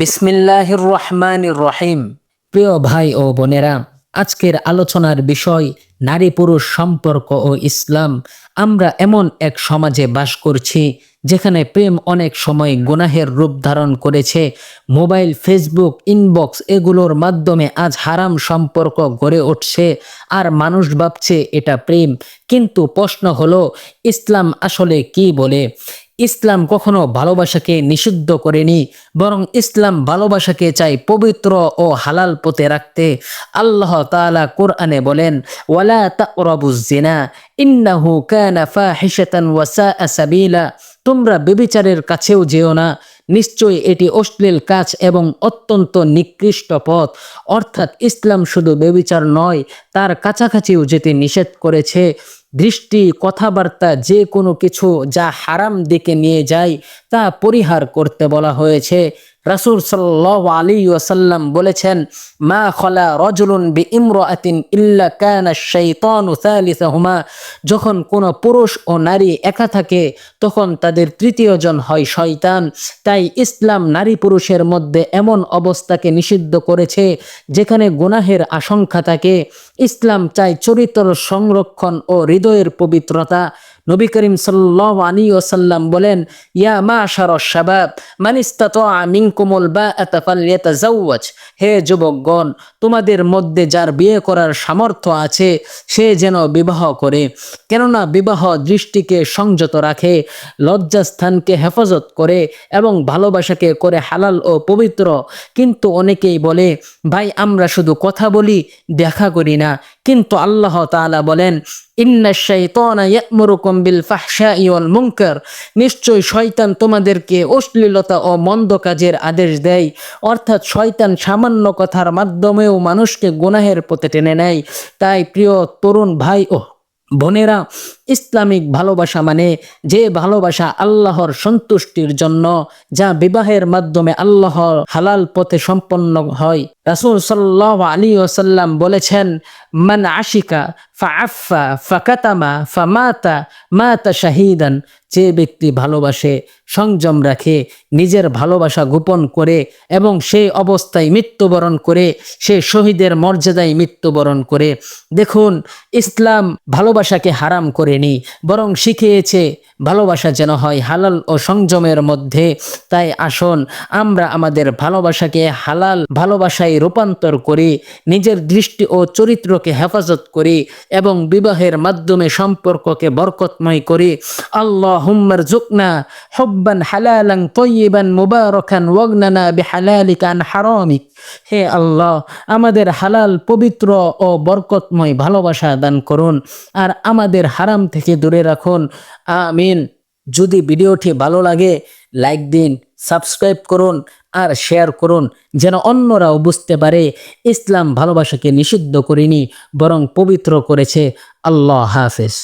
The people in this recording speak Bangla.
বিসমিল্লাহির রহমানির রহিম। প্রিয় ভাই ও বোনেরা, আজকের আলোচনার বিষয় নারী পুরুষ সম্পর্ক ও ইসলাম। আমরা এমন এক সমাজে বাস করছি, যেখানে প্রেম অনেক সময় গুনাহের রূপ ধারণ করেছে। মোবাইল, ফেসবুক, ইনবক্স এগুলোর মাধ্যমে আজ হারাম সম্পর্ক গড়ে উঠছে, আর মানুষ ভাবছে এটা প্রেম। কিন্তু প্রশ্ন হলো, ইসলাম আসলে কি বলে? ইসলাম কখনো ভালোবাসাকে নিষিদ্ধ করেনি, বরং ইসলাম ভালোবাসাকে চাই পবিত্র ও হালাল পথে রাখতে। আল্লাহ তাআলা কোরআনে বলেন, ওয়ালা তাকরাবুজ জিনা ইন্নাহু কানা ফাহিশাতান তোমরা বেবিচারের কাছেও যেও না, নিশ্চয়ই এটি অশ্লীল কাজ এবং অত্যন্ত নিকৃষ্ট পথ। অর্থাৎ ইসলাম শুধু বেবিচার নয়, তার কাছাকাছিও যেতে নিষেধ করেছে। দৃষ্টি, কথাবার্তা, যে কোনো কিছু যা হারাম দিকে নিয়ে যায়, তা পরিহার করতে বলা হয়েছে। রাসূল সাল্লাল্লাহু আলাইহি ওয়াসাল্লাম বলেছেন, মা খলা রজুলুন বি ইমরাতিন ইল্লা কানা শাইতানু সালিসাহুমা। যখন কোনো পুরুষ ও নারী একা থাকে, তখন তাদের তৃতীয় জন হয় শয়তান। তাই ইসলাম নারী পুরুষের মধ্যে এমন অবস্থাকে নিষিদ্ধ করেছে, যেখানে গুনাহের আশঙ্কা থাকে। ইসলাম চায় চরিত্র সংরক্ষণ ও হৃদয়ের পবিত্রতা। নবী করিম সাল্লাহ আলী ওসাল্লাম বলেন, ইয়া মা শার শাবাব মানিস্তাত মিনকুমুল বা এতাফাল্লিয়াতাজাওয়াজ হে যুবকগণ, তোমাদের মধ্যে যার বিয়ে করার সামর্থ্য আছে, সে যেন বিবাহ করে। কেননা বিবাহ দৃষ্টিকে সংযত রাখে, লজ্জাস্থানকে হেফাজত করে এবং ভালোবাসাকে করে হালাল ও পবিত্র। কিন্তু অনেকেই বলে, ভাই, আমরা শুধু কথা বলি, দেখা করি না। কিন্তু আল্লাহ তালা বলেন নিশ্চয় শয়তান তোমাদেরকে অশ্লীলতা ও মন্দ কাজের আদেশ দেয়, অর্থাৎ শয়তান সামান্য কথার মাধ্যমেও মানুষকে গুনাহের পথে টেনে নেয়। তাই প্রিয় তরুণ ভাই ও বোনেরা ইসলামিক ভালোবাসা মানে যে ভালোবাসা আল্লাহর সন্তুষ্টির জন্য, যা বিবাহের মাধ্যমে আল্লাহ হালাল পথে সম্পন্ন হয়। রাসূল সাল্লাহ আলী ওসাল্লাম বলেছেন, মান আশিকা ফা আফা ফা ফাকাতামা ফা মাতা শাহিদান। যে ব্যক্তি ভালোবাসে, সংযম রাখে, নিজের ভালোবাসা গোপন করে এবং সেই অবস্থায় মৃত্যুবরণ করে, সে শহীদের মর্যাদায় মৃত্যুবরণ করে। দেখুন, ইসলাম ভালোবাসাকে হারাম করেনি বরং শিখিয়েছে ভালোবাসা যেন হয় হালাল ও সংযমের মধ্যে। তাই আসুন, আমরা আমাদের ভালোবাসাকে হালাল ভালোবাসায় রূপান্তর করি, নিজের দৃষ্টি ও চরিত্রকে হেফাজত করি এবং বিবাহের মাধ্যমে সম্পর্ককে বরকতময় করি। আল্লাহ হুম্মার জুকনা হব্বান হালালাং তৈবান মুবারকান ওয়াগনানা বিহালালিকান হারামিক। হে আল্লাহ, আমাদের হালাল, পবিত্র ও বরকতময় ভালোবাসা দান করুন আর আমাদের হারাম থেকে দূরে রাখুন। আমিন। যদি ভিডিওটি ভালো লাগে লাইক দিন সাবস্ক্রাইব করুন আর শেয়ার করুন যেন অন্যরাও বুঝতে পারে ইসলাম ভালোবাসাকে নিষিদ্ধ করেনি, বরং পবিত্র করেছে। আল্লাহ হাফেজ।